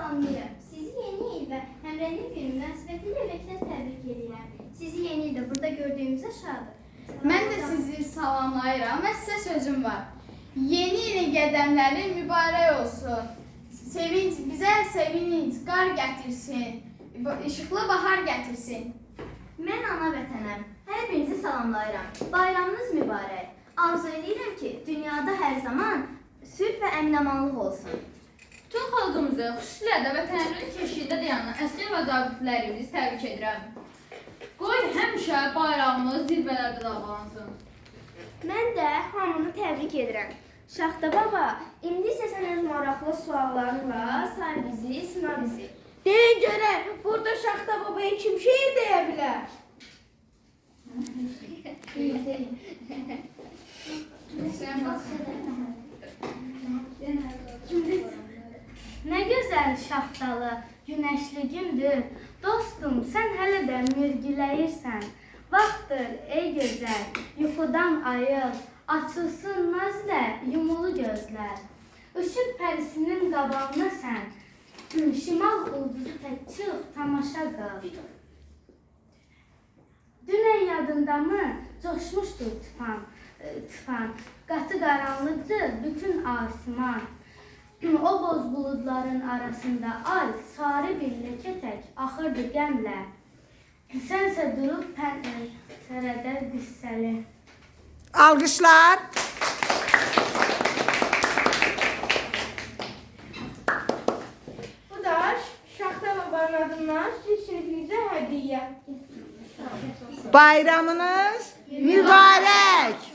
salamlayıram. Sizi yeni il və həmrəylik bir münasibətilə ürəkdən təbrik edirəm. Sizi yeni ildə burada gördüyümüzə şadıq. Mən də sizi salamlayıram və sizə sözüm var. Yeni ilin qədəmləri mübarək olsun. Sevinç bizə sevinç, qar gətirsin. İşıqlı bahar gətirsin. Mən ana vətənəm. Hər birinizi salamlayıram. Bayramınız mübarək. Arzu edirəm ki, dünyada hər zaman sülh və əminamanlıq olsun. Xalqımızı, xüsusilə də vətənimizin keşiyində dayanan əsgər və zabitlərimizi təbrik edirəm. Qoy həmişə bayrağımız zirvələrdə dalğalansın. Mən də hamını təbrik edirəm. Şaxta baba, indi isə sən öz maraqlı suallarınla say bizi, sına bizi. Deyin görək, burada Şaxta babaya kim şeir deyə bilər? Gözəl şaxtalı, günəşli gündür. Dostum, sən hələ də mürgüləyirsən. Vaxtdır ey gözəl, yuxudan ayıl. Açılsın nazlə yumulu gözlər. Işıq pərisinin qabağına sən. Şimal ulduzu tək çıx, tamaşa qıl. Dünən yadındamı? Coşmuşdur tufan, e, tufan. Qatı qaranlıqdır bütün asman. O boz buludların arasında ay sarı bir leke tək axırdı qəmlə. Sənsə durub pəncərədə qıssəli. Alqışlar. Bu da Şaxta babanın adından siz sinifinizə hədiyyə. Bayramınız mübarək.